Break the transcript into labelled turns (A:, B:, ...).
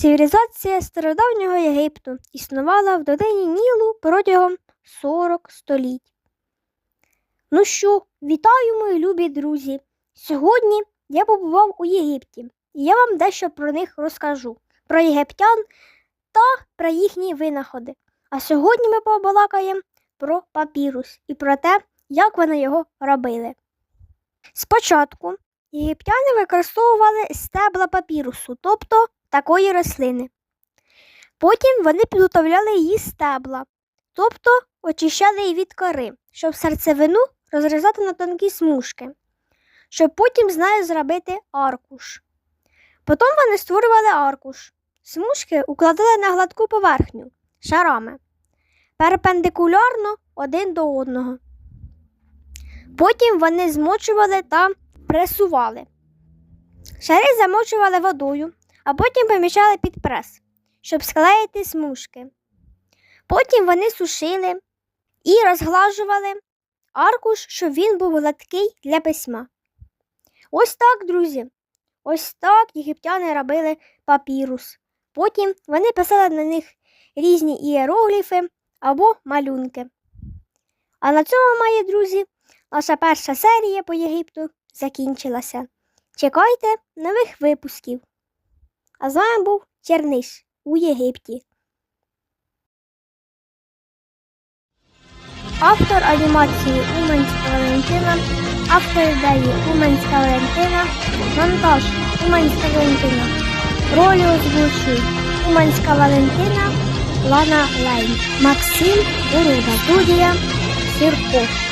A: Цивілізація стародавнього Єгипту існувала в долині Нілу протягом 40 століть. Ну що, вітаю, мої любі друзі! Сьогодні я побував у Єгипті, і я вам дещо про них розкажу, про єгиптян та про їхні винаходи. А сьогодні ми побалакаємо про папірус і про те, як вони його робили. Спочатку єгиптяни використовували стебла папірусу, тобто такої рослини. Потім вони підготовляли її стебла, тобто очищали її від кори, щоб серцевину розрізати на тонкі смужки, щоб потім з нею зробити аркуш. Потім вони створювали аркуш. Смужки укладали на гладку поверхню шарами, перпендикулярно один до одного. Потім вони змочували та пресували. Шари замочували водою, а потім поміщали під прес, щоб склеїти смужки. Потім вони сушили і розглажували аркуш, щоб він був гладкий для письма. Ось так, друзі. Ось так єгиптяни робили папірус. Потім вони писали на них різні ієрогліфи або малюнки. А на цьому, мої друзі, наша перша серія по Єгипту закінчилася. Чекайте нових випусків. А з вами був Черниш у Єгипті. Автор анімації Уманська Валентина, автор ідеї Уманська Валентина, монтаж Уманська Валентина. Ролі озвучують Уманська Валентина, Лана Лайн, Максим Уруда, студія Сірко.